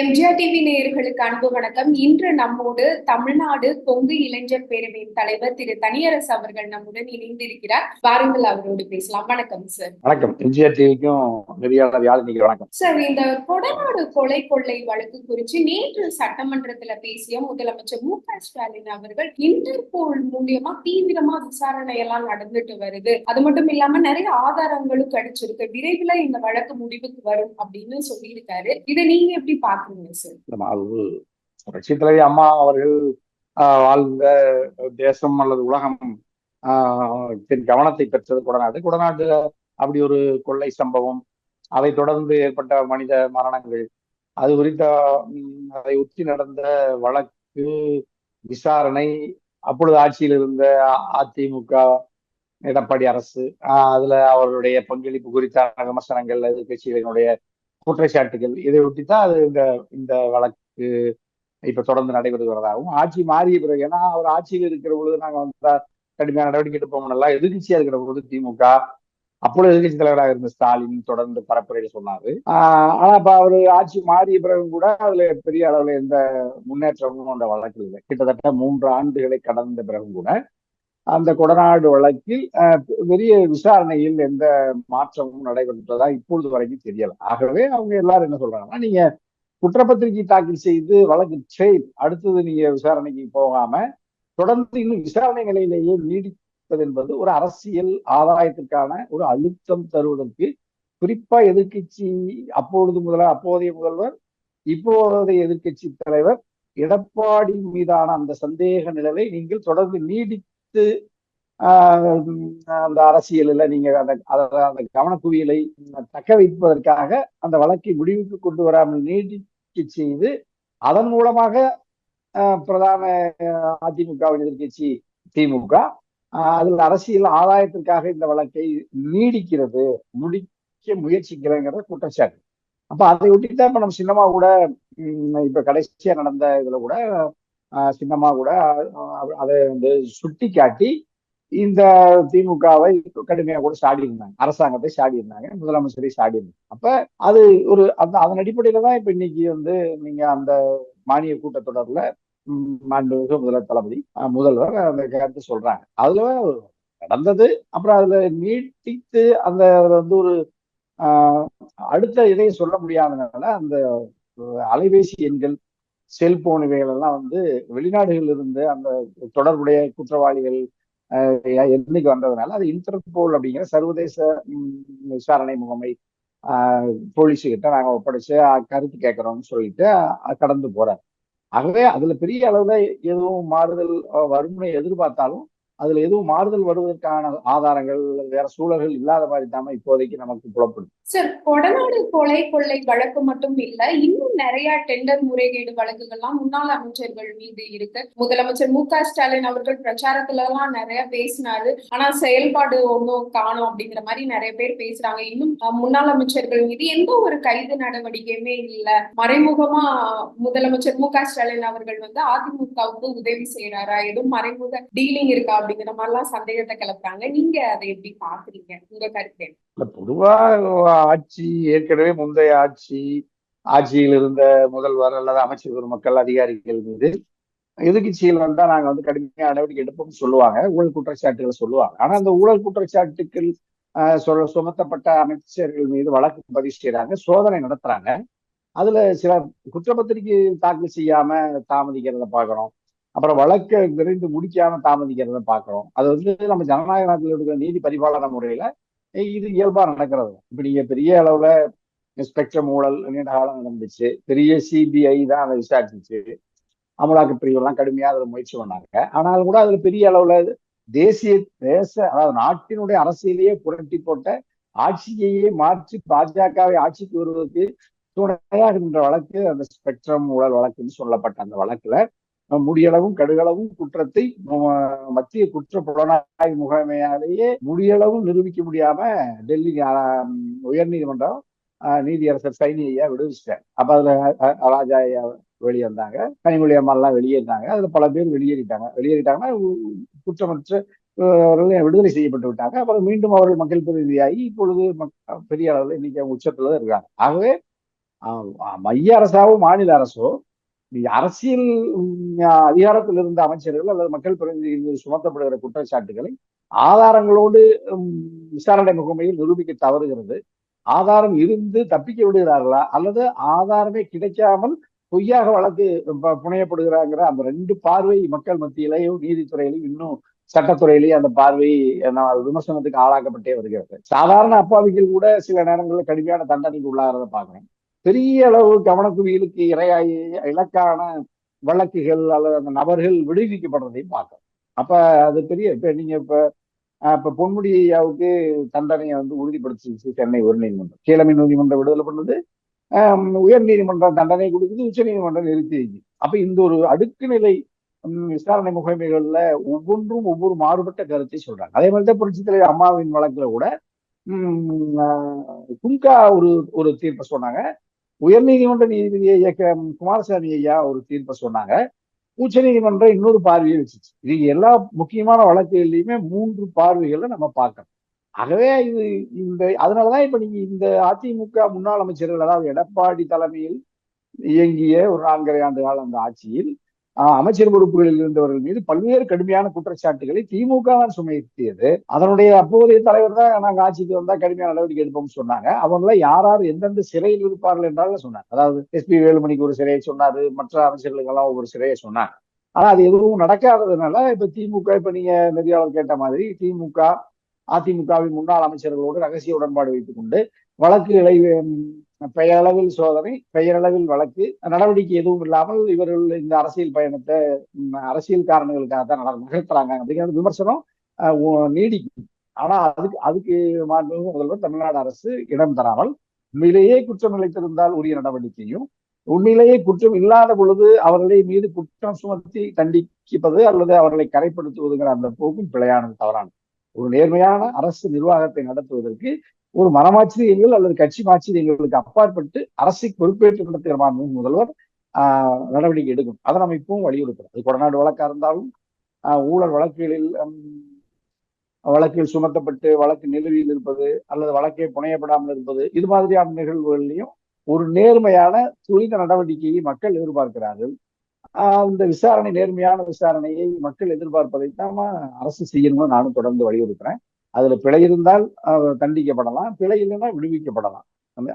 MGR TV நேயர்களுக்கு அன்பு வணக்கம். இன்று நம்மோடு தமிழ்நாடு கொங்கு இளைஞர் பேரவையின் தலைவர் திரு தனியரசு அவர்கள் நம்முடன் இணைந்திருக்கிறார். வாருங்கள் அவரோடு பேசலாம். வணக்கம் சார் வணக்கம். எம்ஜிஆர் டிவிக்கும் வணக்கம். சார் இந்த கொடநாடு கொலை கொள்ளை வழக்கு குறித்து நேற்று சட்டமன்றத்துல பேசிய முதலமைச்சர் மு க ஸ்டாலின் அவர்கள் இன்டர்போல் மூலியமா தீவிரமா விசாரணை எல்லாம் நடந்துட்டு வருது. அது மட்டும் இல்லாம நிறைய ஆதாரங்களும் கிடைச்சிருக்கு. விரைவில் இந்த வழக்கு முடிவுக்கு வரும் அப்படின்னு சொல்லியிருக்காரு. இதை நீங்க எப்படி நம்ம அது புரட்சி தலைவி அம்மா அவர்கள் வாழ்ந்த தேசம் அல்லது உலகம் ஆஹ், கவனத்தை பெற்றது கொடநாடு. கொடநாடு அப்படி ஒரு கொள்ளை சம்பவம் அதை தொடர்ந்து ஏற்பட்ட மனித மரணங்கள் அது குறித்த அதை ஒட்டி நடந்த வழக்கு விசாரணை அப்பொழுது ஆட்சியில் இருந்த அதிமுக எடப்பாடி அரசு ஆஹ், அதுல அவருடைய பங்களிப்பு குறித்தான விமர்சனங்கள் எதிர்கட்சிகளினுடைய குற்றச்சாட்டுகள். இதை ஒட்டித்தான் அது இந்த இந்த வழக்கு இப்ப தொடர்ந்து நடைபெறுகிறதாகவும் ஆட்சி மாறிய பிறகு ஏன்னா அவர் ஆட்சியில் இருக்கிற பொழுது நாங்க வந்து கடுமையான நடவடிக்கை எடுப்போம் நல்லா எதிர்கட்சியா இருக்கிற பொழுது திமுக அப்பொழுது எதிர்கட்சி தலைவராக இருந்த ஸ்டாலின் தொடர்ந்து பரப்புரையில் சொன்னாரு. ஆஹ் ஆனா இப்ப அவரு ஆட்சி மாறிய பிறகு கூட அதுல பெரிய அளவுல எந்த முன்னேற்றமும் அந்த வழக்கில் இல்லை. கிட்டத்தட்ட மூன்று ஆண்டுகளை கடந்த பிறகு கூட அந்த கொடநாடு வழக்கில் பெரிய விசாரணையில் எந்த மாற்றமும் நடைபெற்றதா இப்பொழுது வரைக்கும் தெரியல. ஆகவே அவங்க எல்லாரும் என்ன சொல்றாங்கன்னா நீங்க குற்றப்பத்திரிகை தாக்கல் செய்து வழக்கு ட்ரெயின் அடுத்தது நீங்க விசாரணைக்கு போகாம தொடர்ந்து இன்னும் விசாரணை நிலையிலேயே நீடிப்பது என்பது ஒரு அரசியல் ஆதாயத்திற்கான ஒரு அழுத்தம் தருவதற்கு குறிப்பா எதிர்க்கட்சி அப்பொழுது முதல்வர் அப்போதைய முதல்வர் இப்போதைய எதிர்க்கட்சி தலைவர் எடப்பாடி மீதான அந்த சந்தேக நிழலை நீங்கள் தொடர்ந்து நீடி ஆஹ் அந்த அரசியலில் நீங்க அந்த அந்த கவனக்குவியலை தக்க வைப்பதற்காக அந்த வழக்கை முடிவுக்கு கொண்டு வராமல் நீடிக்க செய்து அதன் மூலமாக பிரதான அதிமுகவின் எதிர்க்கட்சி திமுக ஆஹ் அதில் அரசியல் ஆதாயத்திற்காக இந்த வழக்கை நீடிக்கிறது முடிக்க முயற்சிக்கிறேங்கிற குற்றச்சாட்டு. அப்ப அதை ஒட்டித்தான் இப்ப நம்ம சின்னமா கூட இப்ப கடைசியா நடந்த இதுல கூட ஆஹ் சின்னமா கூட அதை வந்து சுட்டி காட்டி இந்த திமுகவை கடுமையாக கூட சாடி இருந்தாங்க அரசாங்கத்தை சாடி இருந்தாங்க முதலமைச்சரை சாடி இருந்தாங்க அப்ப அது ஒரு அந்த அதன் அடிப்படையில தான் இப்ப இன்னைக்கு வந்து நீங்க அந்த மானிய கூட்டத்தொடர்ல ம், மாண்புமிகு முதல்வர் தளபதி முதல்வர் அந்த கருத்து சொல்றாங்க. அதுல நடந்தது அப்புறம் அதுல நீட்டித்து அந்த அதுல வந்து ஒரு ஆஹ், அடுத்த இதையும் சொல்ல முடியாதனால அந்த அலைபேசி எண்கள் செல்போன் இவைகளெல்லாம் வந்து வெளிநாடுகளில் இருந்து அந்த தொடர்புடைய குற்றவாளிகள் அஹ், எண்ணிக்கை வந்ததுனால அது இன்டர்போல் அப்படிங்கிற சர்வதேச விசாரணை முகமை ஆஹ், போலீஸ் கிட்ட நாங்க ஒப்படைச்சு அஹ், கருத்து கேட்குறோம்னு சொல்லிட்டு கடந்து போறாரு. ஆகவே அதுல பெரிய அளவுல எதுவும் மாறுதல் அஹ், வரும்னு எதிர்பார்த்தாலும் அதுல எதுவும் மாறுதல் வருவதற்கான ஆதாரங்கள் வேற சூழல்கள் இல்லாத மாதிரி தாம இப்போதைக்கு நமக்கு புலப்படும். சார் கொடநாடு கொலை கொள்ளை வழக்கு மட்டும் இல்ல இன்னும் நிறைய டெண்டர் முறைகேடு வழக்குகள்லாம் முன்னாள் அமைச்சர்கள் மீது இருக்கு. முதலமைச்சர் மு க ஸ்டாலின் அவர்கள் பிரச்சாரத்துல எல்லாம் நிறைய பேசினாரு. ஆனா செயல்பாடு ஒன்றும் காணும் அப்படிங்கிற மாதிரி நிறைய பேர் பேசுறாங்க. இன்னும் அஹ், முன்னாள் அமைச்சர்கள் மீது எந்த ஒரு கைது நடவடிக்கையுமே இல்ல. மறைமுகமா முதலமைச்சர் மு க ஸ்டாலின் அவர்கள் வந்து அதிமுகவுக்கு உதவி செய்யறாரா எதுவும் மறைமுக டீலிங் இருக்கா? அப்படிங்கிற மாதிரிலாம் சந்தேகத்தை கிளப்புறாங்க. நீங்க அதை எப்படி பாக்குறீங்க உங்க கருத்து பொதுவா ஆட்சி ஏற்கனவே முந்தைய ஆட்சி ஆட்சியில் இருந்த முதல்வர் அல்லது அமைச்சர் பெருமக்கள் அதிகாரிகள் மீது எதிர்கட்சியில் வந்தா நாங்க வந்து கடுமையான நடவடிக்கை எடுப்போம்னு சொல்லுவாங்க. ஊழல் குற்றச்சாட்டுகளை சொல்லுவாங்க. ஆனா அந்த ஊழல் குற்றச்சாட்டுக்கள் ஆஹ், சொ- சுமத்தப்பட்ட அமைச்சர்கள் மீது வழக்கு பதிவு செய்யறாங்க சோதனை நடத்துறாங்க. அதுல சில குற்றப்பத்திரிகை தாக்கல் செய்யாம தாமதிக்கிறத பாக்குறோம் அப்புறம் வழக்கை விரைந்து முடிக்காம தாமதிக்கிறத பாக்குறோம் அது வந்து நம்ம ஜனநாயக நாட்டில் இருக்கிற நீதி பரிபாலன முறையில இது இயல்பா நடக்கிறது. இப்ப நீங்க பெரிய அளவுல ஸ்பெக்ட்ரம் ஊழல் நீண்ட காலம் நடந்துச்சு. பெரிய சிபிஐ தான் அதை விசாரிச்சிச்சு. அமலாக்க பிரிவுலாம் கடுமையா அதுல முயற்சி பண்ணாங்க. ஆனாலும் கூட அதுல பெரிய அளவுல தேசிய தேச அதாவது நாட்டினுடைய அரசியலையே புரட்டி போட்ட ஆட்சியையே மாற்றி பாஜகவை ஆட்சிக்கு வருவதற்கு துணையாக நின்ற வழக்கு அந்த ஸ்பெக்ட்ரம் ஊழல் வழக்குன்னு சொல்லப்பட்ட அந்த வழக்குல முடியளவும் கடுகளவும் குற்றத்தை மத்திய குற்ற புலனாய்வு முகமையாலேயே முடியளவும் நிரூபிக்க முடியாம டெல்லி உயர் உயர்நீதிமன்றம் நீதியரசர் சைனி ஐயா விடுவிச்சிட்டார். அப்ப அதுல ராஜா ஐயா வெளியே வந்தாங்க கனிமொழி அம்மாலாம் வெளியேறினாங்க அதுல பல பேர் வெளியேறிட்டாங்க. வெளியேறிட்டாங்கன்னா குற்றமற்ற அவர்கள் விடுதலை செய்யப்பட்டு விட்டாங்க. அப்புறம் மீண்டும் அவர்கள் மக்கள் பிரதிநிதியாகி இப்பொழுது பெரிய அளவில் இன்னைக்கு அவங்க உச்சத்துல தான் இருக்காங்க. ஆகவே ஆஹ் மைய அரசாவோ மாநில அரசோ அரசியல் அதிகாரத்தில் இருந்த அமைச்சர்கள் அல்லது மக்கள் பிரதிநிதிகள் சுமத்தப்படுகிற குற்றச்சாட்டுகளை ஆதாரங்களோடு விசாரணை முகமையில் நிரூபிக்க தவறுகிறது. ஆதாரம் இருந்து தப்பிக்க விடுகிறார்களா? அல்லது ஆதாரமே கிடைக்காமல் பொய்யாக வழக்கு புனையப்படுகிறாங்கிற அந்த ரெண்டு பார்வை மக்கள் மத்தியிலையும் நீதித்துறையிலையும் இன்னும் சட்டத்துறையிலேயே அந்த பார்வை விமர்சனத்துக்கு ஆளாக்கப்பட்டே வருகிறது. சாதாரண அப்பாவிகள் கூட சில நேரங்களில் கடுமையான தண்டனைக்கு உள்ளாகிறத பார்க்கணும் பெரிய அளவு கவனக்குவியலுக்கு இரையாய இலக்கான வழக்குகள் அல்லது அந்த நபர்கள் விடுவிக்கப்படுறதையும் பார்க்கணும் அப்ப அது பெரிய இப்ப நீங்க இப்ப இப்ப பொன்முடி ஐயாவுக்கு தண்டனையை வந்து உறுதிப்படுத்திச்சு சென்னை உயர்நீதிமன்றம். கீழமை நீதிமன்றம் விடுதலை பண்ணது உயர் நீதிமன்றம் தண்டனை கொடுக்குது உச்ச நீதிமன்றம் நிறுத்தி அப்ப இந்த ஒரு அடுக்கு நிலை விசாரணை முகமைகள்ல ஒவ்வொன்றும் ஒவ்வொரு மாறுபட்ட கருத்தை சொல்றாங்க. அதே மாதிரிதான் புரட்சி தலைவர் அம்மாவின் வழக்குல கூட கும்கா ஒரு ஒரு தீர்ப்பை சொன்னாங்க. உயர்நீதிமன்ற நீதிபதி ஐயா குமாரசாமி ஐயா ஒரு தீர்ப்பை சொன்னாங்க. உச்ச நீதிமன்றம் இன்னொரு பார்வையை வச்சுச்சு. இது எல்லா முக்கியமான வழக்குகள்லையுமே மூன்று பார்வைகளை நம்ம பார்க்கணும் ஆகவே இது இந்த அதனாலதான் இப்ப நீங்க இந்த அதிமுக முன்னாள் அமைச்சர்கள் அதாவது எடப்பாடி தலைமையில் இயங்கிய ஒரு நான்கரை ஆண்டு கால அந்த ஆட்சியில் அமைச்சர் பொறுப்புகளில் இருந்தவர்கள் மீது பல்வேறு கடுமையான குற்றச்சாட்டுகளை திமுக தான் சுமத்தியது. அதனுடைய அப்போதைய தலைவர் தான் நாங்க ஆட்சிக்கு வந்தா கடுமையான நடவடிக்கை எடுப்போம்னு சொன்னாங்க. அவங்கள யார் யார் எந்தெந்த சிறையில் இருப்பார்கள் என்றாலும் சொன்னாங்க. அதாவது எஸ்பி வேலுமணிக்கு ஒரு சிறையை சொன்னாரு மற்ற அமைச்சர்களுக்கு எல்லாம் ஒவ்வொரு சிறையை சொன்னாங்க. ஆனா அது எதுவும் நடக்காததுனால இப்ப திமுக இப்ப நீங்க நெறியாளர் கேட்ட மாதிரி திமுக அதிமுகவின் முன்னாள் அமைச்சர்களோடு ரகசிய உடன்பாடு வைத்துக் கொண்டு வழக்குகளை பெயரளவில் சோதனை பெயரளவில் வழக்கு நடவடிக்கை எதுவும் இல்லாமல் இவர்கள் இந்த அரசியல் பயணத்தை அரசியல் காரணங்களுக்காக தான் நகர்த்துறாங்க அப்படிங்கிற விமர்சனம் நீடிக்கும். ஆனா அதுக்கு அதுக்கு மாண்புமிகு முதல்வர் தமிழ்நாடு அரசு இடம் தராமல் உண்மையிலேயே குற்றம் இழைத்திருந்தால் உரிய நடவடிக்கையும் உண்மையிலேயே குற்றம் இல்லாத பொழுது அவர்களை மீது குற்றம் சுமத்தி தண்டிப்பது அல்லது அவர்களை கரைப்படுத்துவதுங்கிற அந்த போக்கும் பிழையானது தவறானது. ஒரு நேர்மையான அரசு நிர்வாகத்தை நடத்துவதற்கு ஒரு மனமாச்சரியங்கள் அல்லது கட்சி மாச்சரியங்களுக்கு அப்பாற்பட்டு அரசை பொறுப்பேற்று நடத்துகிற மாண்பு முதல்வர் ஆஹ் நடவடிக்கை எடுக்கும். அதை நம்ம இப்பவும் வலியுறுத்துறோம் அது கொடநாடு வழக்கா இருந்தாலும் ஊழல் வழக்குகளில் வழக்கில் சுமத்தப்பட்டு வழக்கு நிலுவையில் இருப்பது அல்லது வழக்கே புனையப்படாமல் இருப்பது இது மாதிரியான நிகழ்வுகள்லையும் ஒரு நேர்மையான துரித நடவடிக்கையை மக்கள் எதிர்பார்க்கிறார்கள். இந்த விசாரணை நேர்மையான விசாரணையை மக்கள் எதிர்பார்ப்பதைத்தான் அரசு செய்யணும்னு நானும் தொடர்ந்து வலியுறுத்துறேன். அதுல பிழை இருந்தால் தண்டிக்கப்படலாம். பிழை இல்லைன்னா விடுவிக்கப்படலாம்.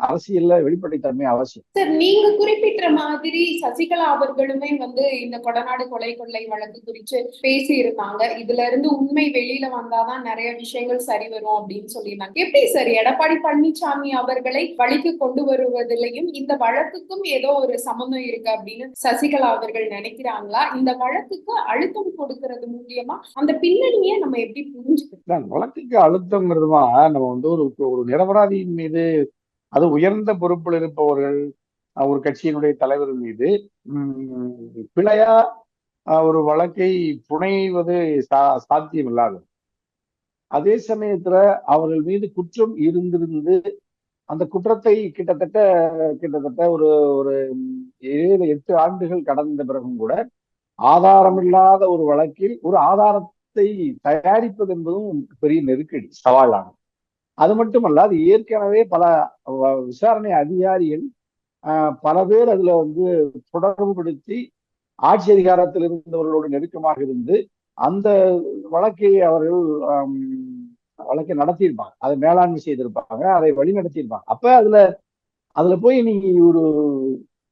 அரசியல்ல வெளிப்படைத்தன்மை அவசியம். சார் நீங்க குறிப்பிட்ட மாதிரி சசிகலா அவர்களுமே வந்து இந்த கொடநாடு கொலை கொள்ளை வழக்கு குறித்து பேசி இருந்தாங்க இதுல இருந்து உண்மை வெளியில வந்தாதான் நிறைய விஷயங்கள் சரி வரும் அப்படின்னு சொல்லியிருந்தாங்க. எப்படி சார் எடப்பாடி பழனிசாமி அவர்களை வழிக்கு கொண்டு வருவதிலையும் இந்த வழக்குக்கும் ஏதோ ஒரு சம்மந்தம் இருக்கு அப்படின்னு சசிகலா அவர்கள் நினைக்கிறாங்களா? இந்த வழக்குக்கு அழுத்தம் கொடுக்கறது மூலியமா அந்த பின்னணியை நம்ம எப்படி புரிஞ்சுக்கணும் வழக்குக்கு அழுத்தம்ங்கிறதுமா நம்ம வந்து ஒரு ஒரு நிரபராதியின் மீது அது உயர்ந்த பொறுப்பில் இருப்பவர்கள் ஒரு கட்சியினுடைய தலைவர் மீது பிழையா ஒரு வழக்கை புனைவது சா சாத்தியம் இல்லாது அதே சமயத்துல அவர்கள் மீது குற்றம் இருந்திருந்து அந்த குற்றத்தை கிட்டத்தட்ட கிட்டத்தட்ட ஒரு ஒரு ஏழு எட்டு ஆண்டுகள் கடந்த பிறகும் கூட ஆதாரமில்லாத ஒரு வழக்கில் ஒரு ஆதாரத்தை தயாரிப்பது என்பதும் பெரிய நெருக்கடி சவாலானது. அது மட்டுமல்ல அது ஏற்கனவே பல விசாரணை அதிகாரிகள் பல பேர் அதுல வந்து தொடர்பு படுத்தி ஆட்சி அதிகாரத்தில் இருந்தவர்களோடு நெருக்கமாக இருந்து அந்த வழக்கை அவர்கள் வழக்கை நடத்தியிருப்பாங்க. அதை மேலாண்மை செய்திருப்பாங்க அதை வழி நடத்தியிருப்பாங்க அப்ப அதுல அதுல போய் நீங்க ஒரு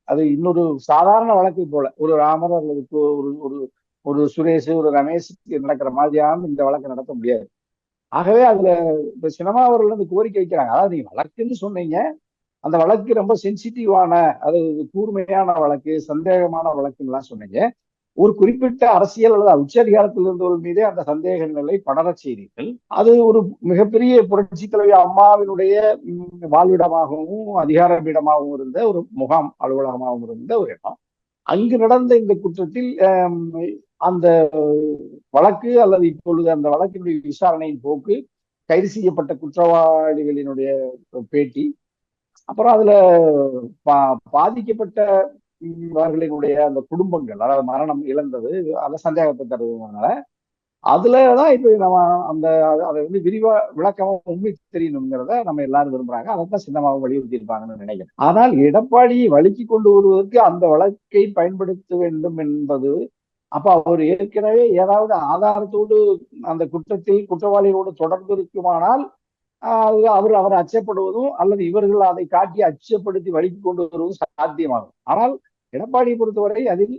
அது இன்னொரு சாதாரண வழக்கை போல ஒரு ராமர் அல்லது ஒரு ஒரு ஒரு சுரேஷ் ஒரு ரமேஷ் நடக்கிற மாதிரியான இந்த வழக்கை நடத்த முடியாது. ஆகவே அதுல இப்ப சினிமா அவர்கள் வந்து கோரிக்கை வைக்கிறாங்க. அதாவது நீங்க வழக்குன்னு சொன்னீங்க. அந்த வழக்கு ரொம்ப சென்சிட்டிவான அது கூர்மையான வழக்கு சந்தேகமான வழக்குலாம் சொன்னீங்க. ஒரு குறிப்பிட்ட அரசியல் அல்லது உச்ச அதிகாரத்தில் இருந்தவர்கள் மீதே அந்த சந்தேக நிலை படரச் செய்தீர்கள். அது ஒரு மிகப்பெரிய புரட்சி தலைவி அம்மாவினுடைய வாழ்விடமாகவும் அதிகார பீடமாகவும் இருந்த ஒரு முகாம் அலுவலகமாகவும் இருந்த ஒரு இடம். அங்கு நடந்த இந்த குற்றத்தில் அந்த வழக்கு அல்லது இப்பொழுது அந்த வழக்கினுடைய விசாரணையின் போக்கு கைது செய்யப்பட்ட குற்றவாளிகளினுடைய பேட்டி. அப்புறம் அதுல பா பாதிக்கப்பட்டவர்களினுடைய அந்த குடும்பங்கள் அதாவது மரணம் இழந்தது அந்த சந்தேகத்தை தருவதனால அதுலதான் இப்ப நம்ம அந்த அதை வந்து விரிவா விளக்கமா உண்மை தெரியணுங்கிறத நம்ம எல்லாரும் விரும்புறாங்க. அதைத்தான் சின்னமாக வலியுறுத்தி இருப்பாங்கன்னு நினைக்கிறேன். ஆனால் எடப்பாடியை வழுக்கி கொண்டு வருவதற்கு அந்த வழக்கை பயன்படுத்த வேண்டும் என்பது அப்ப அவர் ஏற்கனவே ஏதாவது ஆதாரத்தோடு அந்த குற்றத்தில் குற்றவாளிகளோடு தொடர்பு இருக்குமானால் அவர் அவர் அச்சப்படுவதும் அல்லது இவர்கள் அதை காட்டி அச்சப்படுத்தி வழிக்கு கொண்டு வருவதும் சாத்தியமாகும். ஆனால் எடப்பாடியை பொறுத்தவரை அதில்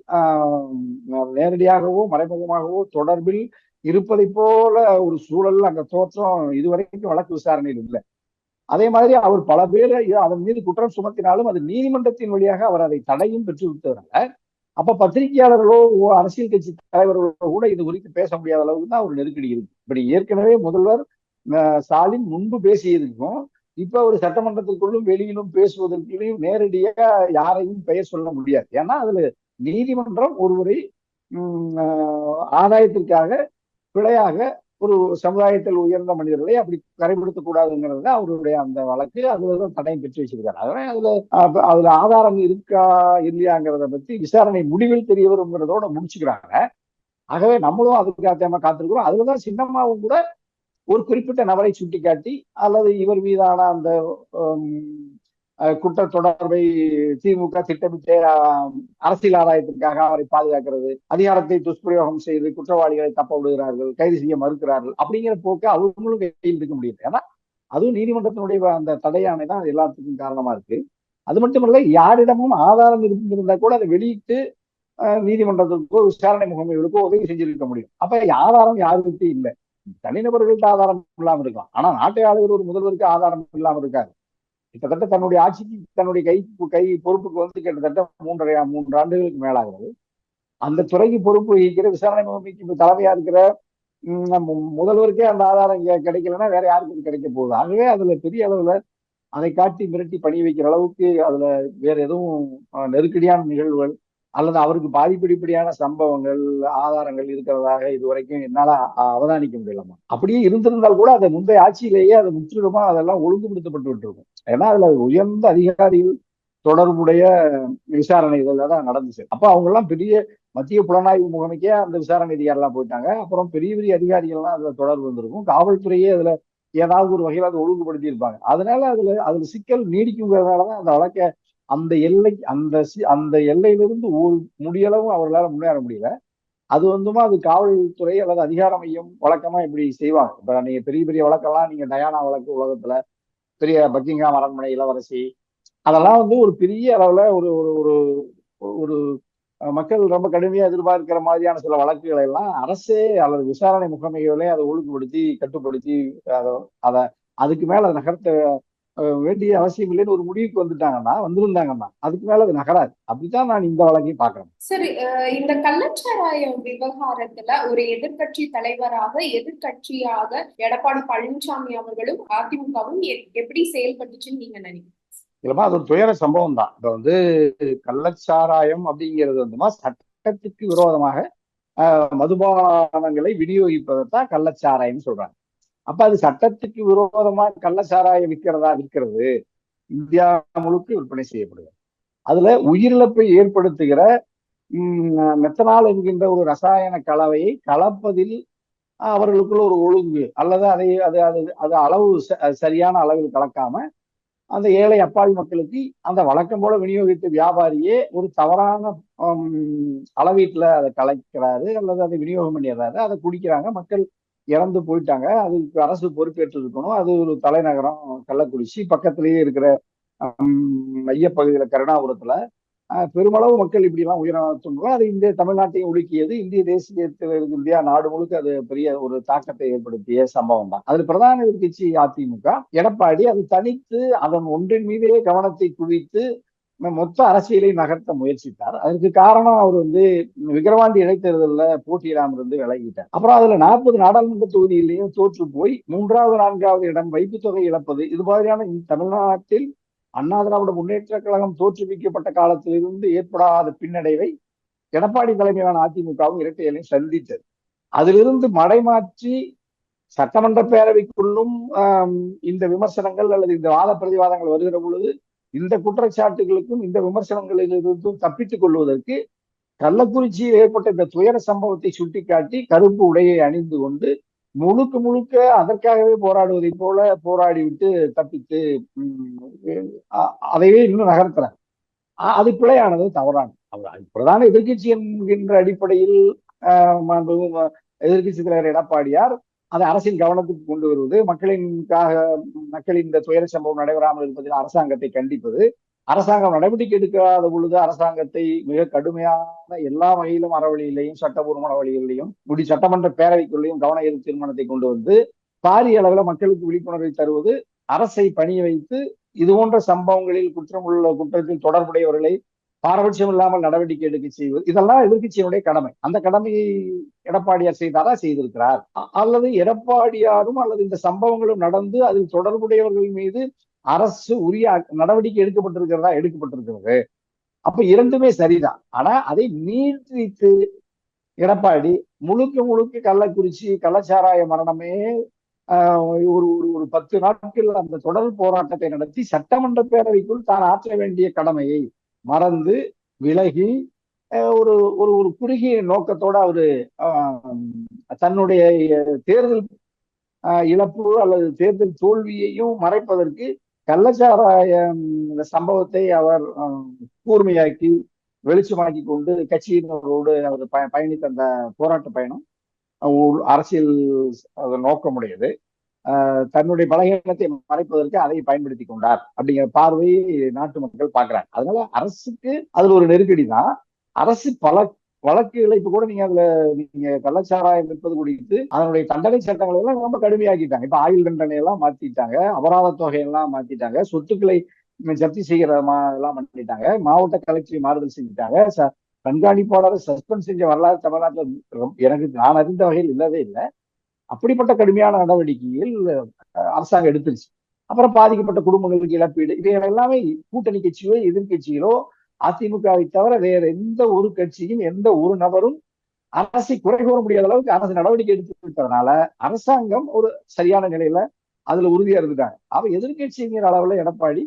நேரடியாகவோ மறைமுகமாகவோ தொடர்பில் இருப்பதை போல ஒரு சூழல் அங்க தோற்றம் இதுவரைக்கும் வழக்கு விசாரணையில் இல்லை. அதே மாதிரி அவர் பல பேர் அதன் மீது குற்றம் சுமத்தினாலும் அது நீதிமன்றத்தின் வழியாக அவர் அதை தடையும் பெற்று விட்டதுனால அப்ப பத்திரிகையாளர்களோ அரசியல் கட்சி தலைவர்களோ கூட இது குறித்து பேச முடியாத அளவுக்கு தான் ஒரு நெருக்கடி இருக்கு. இப்படி ஏற்கனவே முதல்வர் ஸ்டாலின் முன்பு பேசியதுக்கும் இப்ப ஒரு சட்டமன்றத்திற்குள்ளும் வெளியிலும் பேசுவதற்குள்ளையும் நேரடியாக யாரையும் பெயர் சொல்ல முடியாது. ஏன்னா அதுல நீதிமன்றம் ஒருவரை ஆதாயத்திற்காக பிழையாக ஒரு சமுதாயத்தில் உயர்ந்த மனிதர்களை அப்படி கரைப்படுத்தக் கூடாதுங்கிறது அவருடைய அந்த வழக்கு. அதுலதான் தடையும் பெற்று வச்சிருக்காரு. அதனால அதுல அதுல ஆதாரம் இருக்கா இல்லையாங்கிறத பத்தி விசாரணை முடிவில் தெரிய வருங்கிறதோட முடிச்சுக்கிறாங்க. ஆகவே நம்மளும் அதுக்காக காத்திருக்கிறோம். அதுலதான் சின்னம்மாவும் கூட ஒரு குறிப்பிட்ட நபரை சுட்டிக்காட்டி அல்லது இவர் மீதான அந்த குற்ற தொடர்பை திமுக திட்டமிட்டே அரசியல் ஆதாயத்திற்காக அவரை பாதுகாக்கிறது அதிகாரத்தை துஷ்பிரயோகம் செய்து குற்றவாளிகளை தப்ப விடுகிறார்கள் கைது செய்ய மறுக்கிறார்கள் அப்படிங்கிற போக்கு அவங்களும் கையில் இருக்க முடியுது ஏன்னா அதுவும் நீதிமன்றத்தினுடைய அந்த தடையானை தான் எல்லாத்துக்கும் காரணமா இருக்கு. அது மட்டுமல்ல யாரிடமும் ஆதாரம் இருந்திருந்தா கூட அதை வெளியிட்டு நீதிமன்றத்திற்கோ விசாரணை முகமைகளுக்கோ உதவி செஞ்சிருக்க முடியும். அப்ப ஆதாரம் யாருக்கு இல்லை. தனிநபர்கள்ட்ட ஆதாரம் இல்லாமல் இருக்கலாம். ஆனா நாட்டை ஆளுகிற ஒரு முதல்வருக்கு ஆதாரம் இல்லாமல் இருக்காது. கிட்டத்தட்ட தன்னுடைய ஆட்சிக்கு தன்னுடைய கை கை பொறுப்புக்கு வந்து கிட்டத்தட்ட மூன்றரை மூன்று ஆண்டுகளுக்கு மேலாகிறது. அந்த துறைக்கு பொறுப்பு வகிக்கிற விசாரணை முகமைக்கு தலைமையா இருக்கிற முதல்வருக்கே அந்த ஆதாரம் கிடைக்கலன்னா வேற யாருக்கு கிடைக்க போகுது? ஆகவே அதுல பெரிய அளவுல அதை காட்டி மிரட்டி பணி வைக்கிற அளவுக்கு அதுல வேற எதுவும் நெருக்கடியான நிகழ்வுகள் அல்லது அவருக்கு பாதிப்படிப்படியான சம்பவங்கள் ஆதாரங்கள் இருக்கிறதாக இதுவரைக்கும் என்னால அவதானிக்க முடியலமா அப்படியே இருந்திருந்தால் கூட அதை முந்தைய ஆட்சியிலேயே அது முற்றிலுமா அதெல்லாம் ஒழுங்குபடுத்தப்பட்டு விட்டுருக்கும். ஏன்னா அதுல உயர்ந்த அதிகாரிகள் தொடர்புடைய விசாரணை இதெல்லாம் தான் நடந்துச்சு அப்ப அவங்க எல்லாம் பெரிய மத்திய புலனாய்வு முகமைக்கே அந்த விசாரணை அதிகாரிலாம் போயிட்டாங்க. அப்புறம் பெரிய பெரிய அதிகாரிகள்லாம் அதுல தொடர்பு வந்திருக்கும். காவல்துறையே அதுல ஏதாவது ஒரு வகையில் அதை ஒழுங்குபடுத்தி இருப்பாங்க அதனால அதுல அதுல சிக்கல் நீடிக்குங்கிறதுனாலதான் அந்த வழக்கை அந்த எல்லை அந்த அந்த எல்லையிலிருந்து ஒரு முடியளவும் அவர்களால் முன்னேற முடியல. அது வந்துமா அது காவல்துறை அல்லது அதிகார மையம் வழக்கமா இப்படி செய்வாங்க. இப்ப நீங்க பெரிய பெரிய வழக்கெல்லாம் நீங்க டயானா வழக்கு உலகத்துல பெரிய பக்கிங்காம் அரண்மனை இளவரசி அதெல்லாம் வந்து ஒரு பெரிய அளவுல ஒரு ஒரு ஒரு ஒரு மக்கள் ரொம்ப கடுமையா எதிர்பார்க்கிற மாதிரியான சில வழக்குகளை எல்லாம் அரசே அல்லது விசாரணை முகமைகளே அதை ஒழுங்குபடுத்தி கட்டுப்படுத்தி அதை அதை அதுக்கு மேல நகர்த்த வேண்டிய அவசியம் இல்லைன்னு ஒரு முடிவுக்கு வந்துட்டாங்கன்னா வந்திருந்தாங்கன்னா அதுக்கு மேல அது நகராது. அப்படித்தான் நான் இந்த வழக்கையும் பாக்குறேன் சரி இந்த கள்ளச்சாராயம் விவகாரத்துல ஒரு எதிர்கட்சி தலைவராக எதிர்கட்சியாக எடப்பாடி பழனிசாமி அவர்களும் அதிமுகவும் எப்படி செயல்பட்டுச்சுன்னு நீங்க நினைக்கிறீங்க? இல்லமா அது ஒரு துயர சம்பவம் தான். இப்ப வந்து கள்ளச்சாராயம் அப்படிங்கிறது வந்துமா சட்டத்துக்கு விரோதமாக மதுபானங்களை விநியோகிப்பதைத்தான் கள்ளச்சாராயம் சொல்றாங்க. அப்ப அது சட்டத்துக்கு விரோதமா கள்ளச்சாராயம் விற்கிறதா விற்கிறது இந்தியா முழுக்க விற்பனை செய்யப்படுகிறது. அதுல உயிரிழப்பை ஏற்படுத்துகிற மெத்தனால் என்கின்ற ஒரு ரசாயன கலவையை கலப்பதில் அவர்களுக்குள்ள ஒரு ஒழுங்கு அல்லது அதை அது அது அது அளவு சரியான அளவில் கலக்காம அந்த ஏழை அப்பாவி மக்களுக்கு அந்த வழக்கம் போல விநியோகித்த வியாபாரியே ஒரு தவறான அளவீட்டுல அதை கலைக்கிறாரு அல்லது அதை விநியோகம் பண்ணிடுறாரு அதை குடிக்கிறாங்க மக்கள் இறந்து போயிட்டாங்க. அதுக்கு அரசு பொறுப்பேற்று இருக்கணும் அது ஒரு தலைநகரம் கள்ளக்குறிச்சி. பக்கத்திலேயே இருக்கிற மையப்பகுதியில கருணாபுரத்துல. பெருமளவு மக்கள் இப்படி எல்லாம் உயிரிழந்தோம் அது இந்திய தமிழ்நாட்டையும் உலுக்கியது இந்திய தேசியத்தில் இந்தியா நாடு முழுக்க அது பெரிய ஒரு தாக்கத்தை ஏற்படுத்திய சம்பவம் தான் அதுல பிரதான எதிர்கட்சி அதிமுக. எடப்பாடி அது தனித்து அதன் ஒன்றின் மீதே கவனத்தை குவித்து மொத்த அரசியலை நகர்த்த முயற்சித்தார். அதற்கு காரணம் அவர் வந்து விக்கிரவாண்டி இடைத்தேர்தலில் போட்டியிடாமல் இருந்து விலகிட்டார். அப்புறம் அதுல நாற்பது நாடாளுமன்ற தொகுதியிலையும் தோற்று போய் மூன்றாவது நான்காவது இடம் வைப்பு தொகை இழப்பது இது மாதிரியான தமிழ்நாட்டில் அண்ணா திராவிட முன்னேற்ற கழகம் தோற்றுவிக்கப்பட்ட காலத்திலிருந்து ஏற்படாத பின்னடைவை எடப்பாடி தலைமையிலான அதிமுகவும் இரட்டையிலையும் சந்தித்தது. அதிலிருந்து மடைமாற்றி சட்டமன்ற பேரவைக்குள்ளும் இந்த விமர்சனங்கள் அல்லது இந்த வாத பிரதிவாதங்கள் வருகிற பொழுது இந்த குற்றச்சாட்டுகளுக்கும் இந்த விமர்சனங்களிலிருந்தும் தப்பித்துக் கொள்வதற்கு கள்ளக்குறிச்சியில் ஏற்பட்ட இந்த துயர சம்பவத்தை சுட்டிக்காட்டி கருப்பு உடையை அணிந்து கொண்டு முழுக்க முழுக்க அதற்காகவே போராடுவதை போல போராடிவிட்டு தப்பித்து அதையே இன்னும் நகர்த்துறாங்க. அது பிழையானது தவறானது. பிரதான எதிர்கட்சி என்கின்ற அடிப்படையில் எதிர்கட்சி தலைவர் எடப்பாடியார் அதை அரசின் கவனத்துக்கு கொண்டு வருவது மக்களின்காக மக்களின் இந்த துயர சம்பவம் நடைபெறாமல் இருப்பதில் அரசாங்கத்தை கண்டிப்பது. அரசாங்கம் நடவடிக்கை எடுக்காத பொழுது அரசாங்கத்தை மிக கடுமையான எல்லா வகையிலும் அறவழியிலையும் சட்டபூர்வமான வழிகளிலையும் முடி சட்டமன்ற பேரவைக்குள்ளேயும் கவன ஈர்ப்பு தீர்மானத்தை கொண்டு வந்து பாரிய அளவில் மக்களுக்கு விழிப்புணர்வை தருவது அரசை பணிய வைத்து இது போன்ற சம்பவங்களில் குற்றம் உள்ள குற்றத்தில் தொடர்புடையவர்களை பாரபட்சம் இல்லாமல் நடவடிக்கை எடுக்க செய்வது இதெல்லாம் எதிர்கட்சியினுடைய கடமை. அந்த கடமையை எடப்பாடியார் செய்தாரா? செய்திருக்கிறார். அல்லது எடப்பாடியாரும் அல்லது இந்த சம்பவங்களும் நடந்து அதில் தொடர்புடையவர்கள் மீது அரசு உரிய நடவடிக்கை எடுக்கப்பட்டிருக்கிறதா? எடுக்கப்பட்டிருக்கிறது. அப்ப இரண்டுமே சரிதான். ஆனா அதை நீட்டித்து எடப்பாடி முழுக்க முழுக்க கள்ளக்குறிச்சி கள்ளச்சாராய மரணமே ஒரு ஒரு ஒரு பத்து நாட்கள் அந்த தொடர் போராட்டத்தை நடத்தி சட்டமன்ற பேரவைக்குள் தான் ஆற்ற வேண்டிய கடமையை மறந்து விலகி ஒரு ஒரு ஒரு குறுகிய நோக்கத்தோட அவரு தன்னுடைய தேர்தல் இழப்பு அல்லது தேர்தல் தோல்வியையும் மறைப்பதற்கு கள்ளச்சாராய சம்பவத்தை அவர் கூர்மையாக்கி வெளிச்சமாக்கி கொண்டு கட்சியினரோடு அவர் ப பயணித்த அந்த போராட்ட பயணம் அரசியல் நோக்கமுடையது. தன்னுடைய பலகீனத்தை மறைப்பதற்கு அதை பயன்படுத்தி கொண்டார் அப்படிங்கிற பார்வையை நாட்டு மக்கள் பாக்குறாங்க அதனால அரசுக்கு அதுல ஒரு நெருக்கடி தான். அரசு பல வழக்குகளை இப்ப கூட நீங்க அதுல நீங்க கள்ளச்சாராயம் விற்பது குறித்து அதனுடைய தண்டனை சட்டங்களை எல்லாம் ரொம்ப கடுமையாக்கிட்டாங்க. இப்ப ஆயுள் தண்டனை எல்லாம் மாத்திட்டாங்க அபராத தொகையெல்லாம் மாத்திட்டாங்க சொத்துக்களை ஜப்தி செய்கிற எல்லாம் பண்ணிட்டாங்க மாவட்ட கலெக்டரை மாறுதல் செஞ்சுட்டாங்க. கண்காணிப்பாளரை சஸ்பெண்ட் செஞ்ச வரலாறு தமிழ்நாட்டில் எனக்கு நான் அறிந்த வகையில் இல்லவே இல்லை. அப்படிப்பட்ட கடுமையான நடவடிக்கையில் அரசாங்கம் எடுத்துருச்சு. அப்புறம் பாதிக்கப்பட்ட குடும்பங்களுக்கு இழப்பீடு. இவை எல்லாமே கூட்டணி கட்சியோ எதிர்கட்சிகளோ அதிமுகவை தவிர வேற எந்த ஒரு கட்சியும் எந்த ஒரு நபரும் அரசை குறை கூற முடியாத அளவுக்கு அரசு நடவடிக்கை எடுத்து அரசாங்கம் ஒரு சரியான நிலையில அதுல உறுதியா இருந்துட்டாங்க. அவ எதிர்கட்சிங்கிற அளவுல எடப்பாடி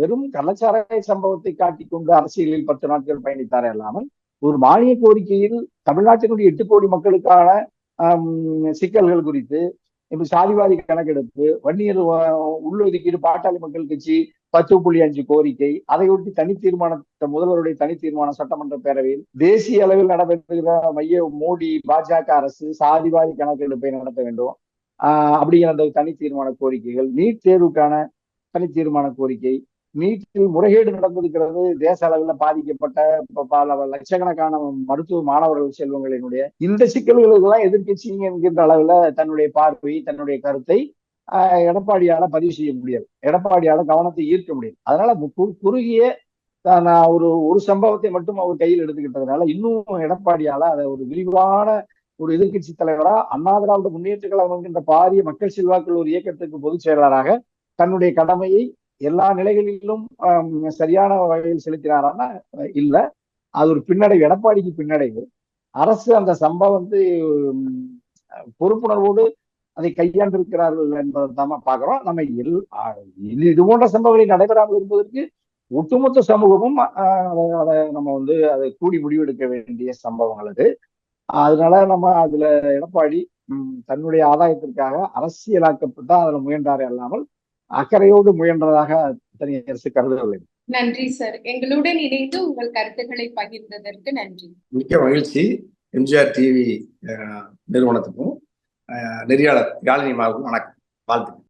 வெறும் கள்ளச்சாராய சம்பவத்தை காட்டிக்கொண்டு அரசியலில் பத்து நாட்கள் பயணித்தாரே இல்லாமல் ஒரு மானிய கோரிக்கையில் தமிழ்நாட்டினுடைய எட்டு கோடி மக்களுக்கான சிக்கல்கள் குறித்து இப்ப சாதிவாரி கணக்கெடுப்பு வன்னியர் உள்ளொதுக்கீடு பாட்டாளி மக்கள் கட்சி பத்து புள்ளி அஞ்சு கோரிக்கை அதையொட்டி தனி தீர்மானத்தை முதல்வருடைய தனி தீர்மானம் சட்டமன்ற பேரவையில் தேசிய அளவில் நடைபெறுகிற மைய மோடி பாஜக அரசு சாதிவாரி கணக்கெடுப்பை நடத்த வேண்டும். ஆஹ் அப்படிங்கிற அந்த தனி தீர்மான கோரிக்கைகள் நீட் தேர்வுக்கான தனி தீர்மான கோரிக்கை நீட்டில் முறைகேடு நடந்திருக்கிறது. தேச அளவில் பாதிக்கப்பட்ட பல லட்சக்கணக்கான மருத்துவ மாணவர்கள் செல்வங்களினுடைய இந்த சிக்கல்களுக்கெல்லாம் எதிர்கட்சிங்க என்கின்ற அளவுல தன்னுடைய பார்வை தன்னுடைய கருத்தை எடப்பாடியால பதிவு செய்ய முடியாது. எடப்பாடியால கவனத்தை ஈர்க்க முடியாது. அதனால குறுகிய நான் ஒரு ஒரு சம்பவத்தை மட்டும் அவர் கையில் எடுத்துக்கிட்டதுனால இன்னும் எடப்பாடியால அதை ஒரு விரிவான ஒரு எதிர்கட்சி தலைவரா அண்ணா திராவிட முன்னேற்ற கழகம் என்கின்ற பாரிய மக்கள் செல்வாக்கள் ஒரு இயக்கத்துக்கு பொதுச் செயலாளராக தன்னுடைய கடமையை எல்லா நிலைகளிலும் சரியான வகையில் செலுத்தினாரான்னா இல்ல. அது ஒரு பின்னடைவு எடப்பாடிக்கு பின்னடைவு. அரசு அந்த சம்பவம் வந்து பொறுப்புணர்வோடு அதை கையாண்டிருக்கிறார்கள் என்பதை தான் பாக்குறோம் நம்ம எல் இது போன்ற சம்பவங்களை நடைபெறாமல் இருப்பதற்கு ஒட்டுமொத்த சமூகமும் அதை நம்ம வந்து அதை கூடி முடிவெடுக்க வேண்டிய சம்பவங்கள் அது. அதனால நம்ம அதுல எடப்பாடி தன்னுடைய ஆதாயத்திற்காக அரசியலாக்கப்பட்டு அதுல முயன்றாரே அல்லாமல் அக்கறையோடு முயன்றதாக தனியரசு கருதவில்லை. நன்றி சார் எங்களுடன் இணைந்து உங்கள் கருத்துக்களை பகிர்ந்ததற்கு நன்றி. மிக்க மகிழ்ச்சி. எம்ஜிஆர் டிவி நிறுவனத்துக்கும் நெறியாளர் யாழினி மாவுக்கும் வணக்கம். வாழ்த்துக்கள்.